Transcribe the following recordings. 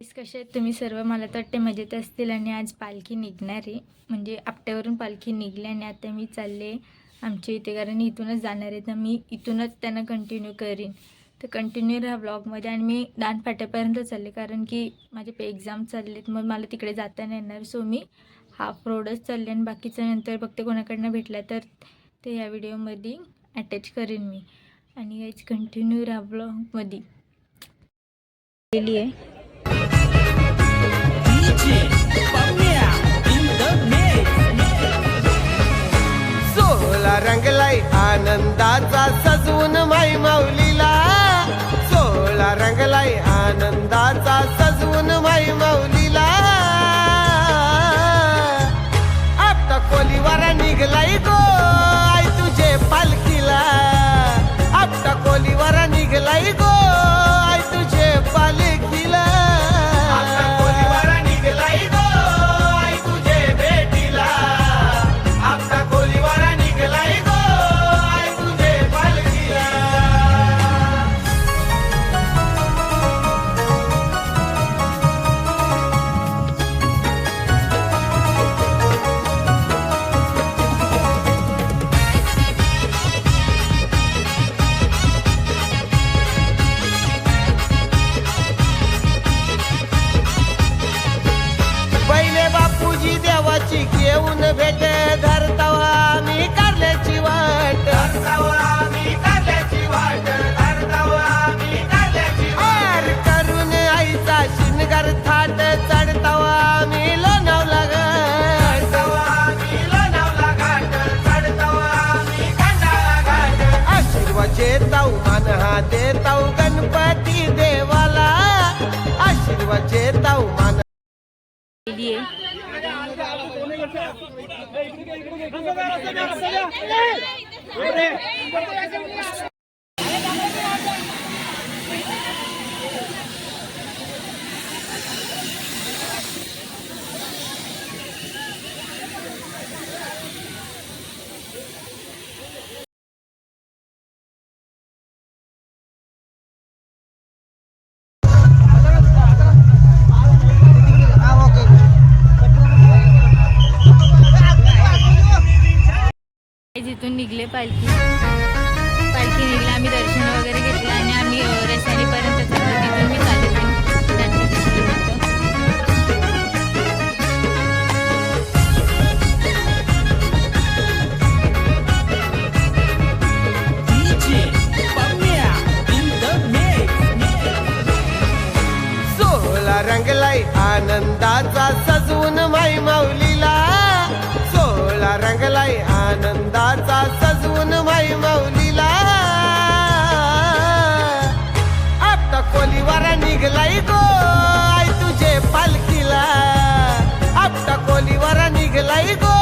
कसे आहेत तुम्ही सर्व? मला तर वाटते मजेत असतील आणि आज पालखी निघणार आहे. म्हणजे आपट्यावरून पालखी निघली आणि आता मी चालले आमच्या इथे कारण इथूनच जाणार आहे. तर मी इथूनच त्यांना कंटिन्यू करीन. तर कंटिन्यू राहा ब्लॉगमध्ये आणि मी दानफाट्यापर्यंत चालले कारण की माझे पे एक्झाम चाललेत. मग मला तिकडे जाता नाही येणार. सो मी हाफ रोडच चालले आणि बाकीचं नंतर बघते कोणाकडनं भेटला तर ते या व्हिडिओमध्ये अटॅच करीन मी. आणि याच कंटिन्यू राहा ब्लॉगमध्ये गेली आहे रंगलाय आनंदाचा सजवून माई माऊली. देताऊ गणपती देवाला आशीर्वाद देताऊ मान गेली आहे निघले पालखी. पालखी निघले आम्ही दर्शन वगैरे घेतलं आणि आम्ही अ, रसायनीपर्यंत तिथून मी चालले त्यांच्या आनंदाचा सजवून माई माऊली. आनंदाचा सजवून माई मौलीला आता कोलीवारा निघलाय गो आई तुझे पालखीला. आता कोलीवारा निघलाय गो.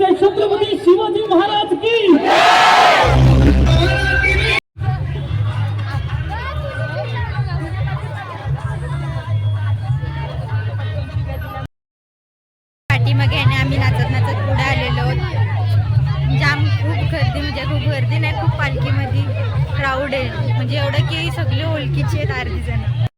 बोलते छत्रपती शिवाजी महाराज की पाठीमागे याने आम्ही नाचत नाचत पुढे आलेलो आहोत. जाम खूप गर्दी म्हणजे खूप गर्दी नाही खूप पालखीमध्ये क्राऊड आहे म्हणजे एवढं की सगळे ओळखीचे आहेत अर्धी जण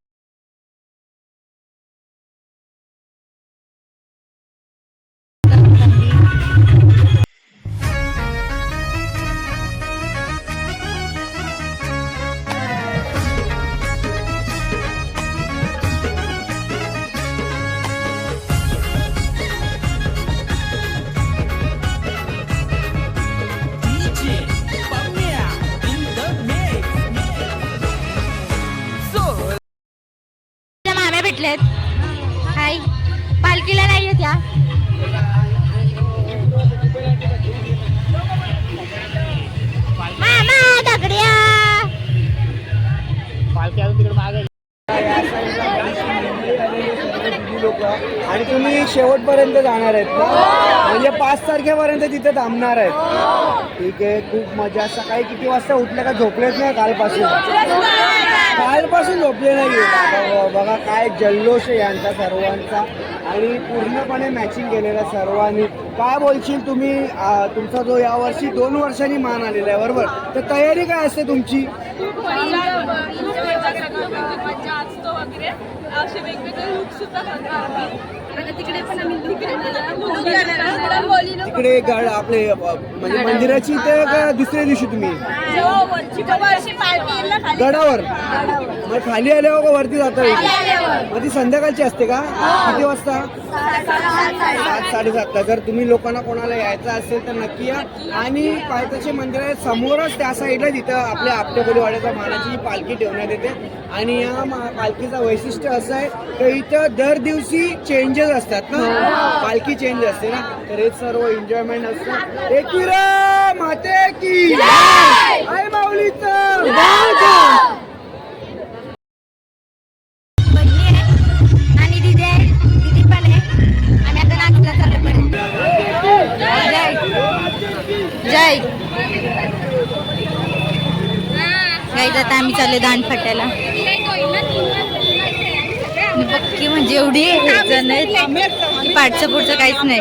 भेटल्यात हाय. पालखीला नाही येत या. मामा दगड्या. आणि तुम्ही शेवटपर्यंत जाणार आहेत ना? म्हणजे पाच तारखेपर्यंत तिथे थांबणार आहेत. ठीक आहे खूप मजा. सकाळी किती वाजता उठले का झोपलेच नाही कालपासून? कालपासून झोपले नाही बघा काय जल्लोष आहे यांचा सर्वांचा. आणि पूर्णपणे मॅचिंग केलेला सर्वांनी. काय बोलशील तुम्ही? तुमचा जो यावर्षी दोन वर्षांनी मान आलेला आहे बरोबर? तर तयारी काय असते तुमची? वगैरे असे वेगवेगळे लुक सुद्धा करतो आणि तिकडे पण आम्ही बोलिलो तिकडे गड आपले म्हणजे मंदिराची ते का दुसऱ्या दिवशी तुम्ही. गडावर. मग खाली आल्यावर का वरती जाता येईल. मग ती संध्याकाळची असते का? किती वाजता? सात साडेसातला जर तुम्ही लोकांना कोणाला यायचं असेल तर नक्की या. आणि पायथ्याचे मंदिर आहे समोरच त्या साईडला तिथं आपल्या आपटेबोलीवाड्याच्या मानाची पालखी ठेवण्यात येते. आणि या पालखीचं वैशिष्ट्य असं आहे तर इथं दर दिवशी चेंजेस असतात ना? पालखी चेंज असते ना? तर हे सर्व एन्जॉयमेंट असतं. एकिरा माते की आई माऊलीचं! आम्ही चालले दांड फाट्याला. पक्की म्हणजे एवढी जण आहेत. पाठचं पुढचं काहीच नाही.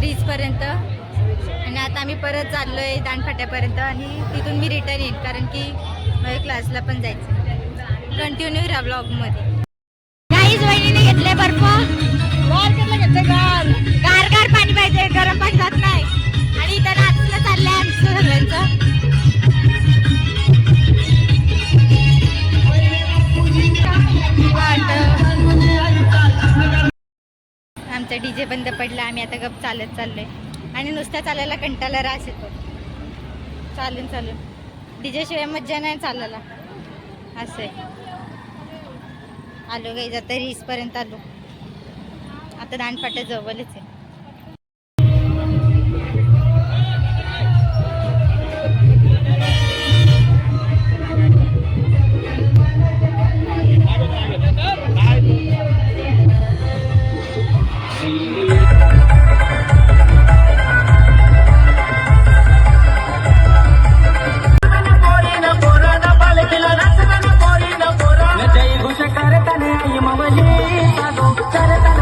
रीच पर्यंत. आणि आता आम्ही परत चाललोय दांडफाट्यापर्यंत आणि तिथून मी रिटर्न येईन कारण की माझ्या क्लासला पण जायचं कंटिन्यू राहा ब्लॉगमध्ये काहीच वहिनीने घेतले बर्फ. गार गार पाणी पाहिजे गरम पाणी आमचा डीजे बंद पडला आम्ही आता गप चालत चाललो आहे आणि नुसत्या चालायला कंटाला रास येतो. चालून चालून. डी शिवाय मज्जा नाही चालायला. असं आहे. आलो गाईज आता रीसपर्यंत आलो. आता दांडपाट्या जवळच आहे. ta-da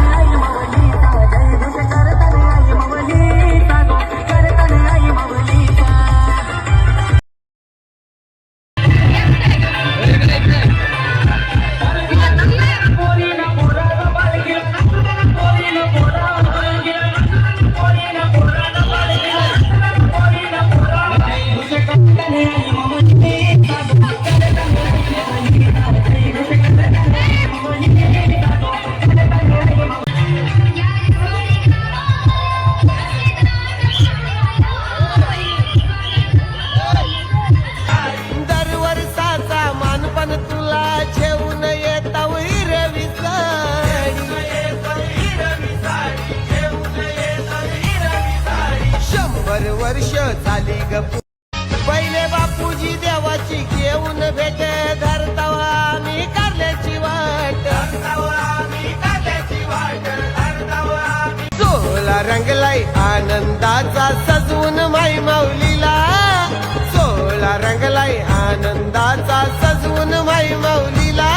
आनंदाचा सजवून माई माऊलीला.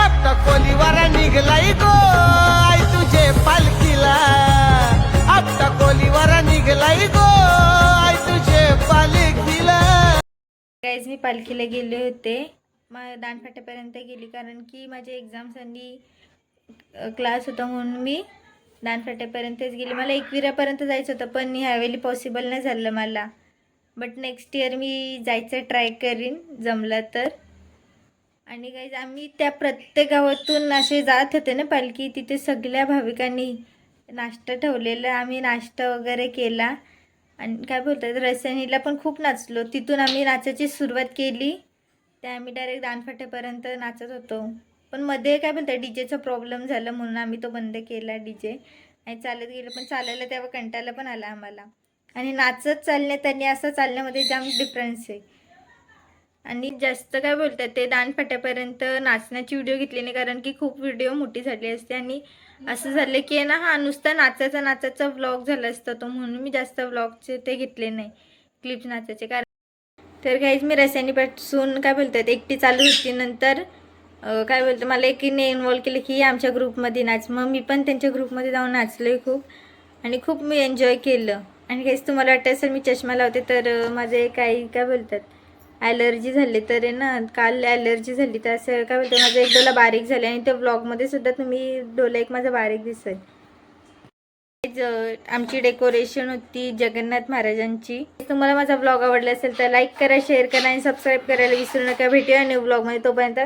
आता कोलीवारा निघलाय गो आई तुझे पालखीला. आता कोलीवारा निघलाय गो आई तुझे पालखीला. गाईज मी पालखीला गेले होते. मग दानफाट्यापर्यंत गेली कारण की माझे एक्झाम्स आणि क्लास होता म्हणून मी दानफाट्यापर्यंतच गेली. मला एकविरापर्यंत जायचं होतं पण ह्यावेळी पॉसिबल नाही झालं मला. बट नेक्स्ट इयर मी जायचं ट्राय करीन जमलं तर. आणि काही आम्ही त्या प्रत्येक गावातून असे जात होते ना पालखी तिथे सगळ्या भाविकांनी नाश्ता ठेवलेला आम्ही नाश्ता वगैरे केला. आणि काय बोलतात रसायनीला पण खूप नाचलो. तिथून आम्ही नाचायची सुरुवात केली. त्या आम्ही डायरेक्ट दानफाट्यापर्यंत नाचत होतो. पण मध्ये काय बोलतात डी जेचा प्रॉब्लेम झाला म्हणून आम्ही तो बंद केला डी जे आणि चालत गेलो पण चालायला तेव्हा कंटाळा पण आला आम्हाला. आणि नाचत चालण्यात आणि असं चालण्यामध्ये जाम डिफरन्स आहे. आणि जास्त काय बोलतात ते दानफाट्यापर्यंत नाचण्याची व्हिडिओ घेतली नाही कारण की खूप व्हिडिओ मोठी झाली असते. आणि असं झालं की आहे ना हा नुसता नाचाचा नाचाचा व्लॉग झाला असता तो म्हणून मी जास्त व्लॉगचे ते घेतले नाही क्लिप्स नाचाचे कारण तर काहीच मी रसायनीपासून काय बोलतात एकटी चालू होती. नंतर काय बोलतो मला एकीने इन्वॉल्व केलं की आमच्या ग्रुपमध्ये नाच. मग मी पण त्यांच्या ग्रुपमध्ये जाऊन नाचले खूप. आणि खूप मी एन्जॉय केलं. आणि काहीच तुम्हाला वाटतं असेल मी चष्मा लावते तर माझे काही काय बोलतात? ॲलर्जी झाली तर आहे ना काल ॲलर्जी झाली तर असं काय बोलतं माझं एक डोला बारीक झाले आणि त्या ब्लॉगमध्ये सुद्धा तुम्ही डोला एक माझा बारीक दिसेल आमची डेकोरेशन होती जगन्नाथ महाराजांची. तुम्हाला माझा ब्लॉग आवडला असेल तर लाईक करा शेअर करा आणि सबस्क्राईब करायला विसरू नका. भेटूया न्यू ब्लॉगमध्ये तोपर्यंत.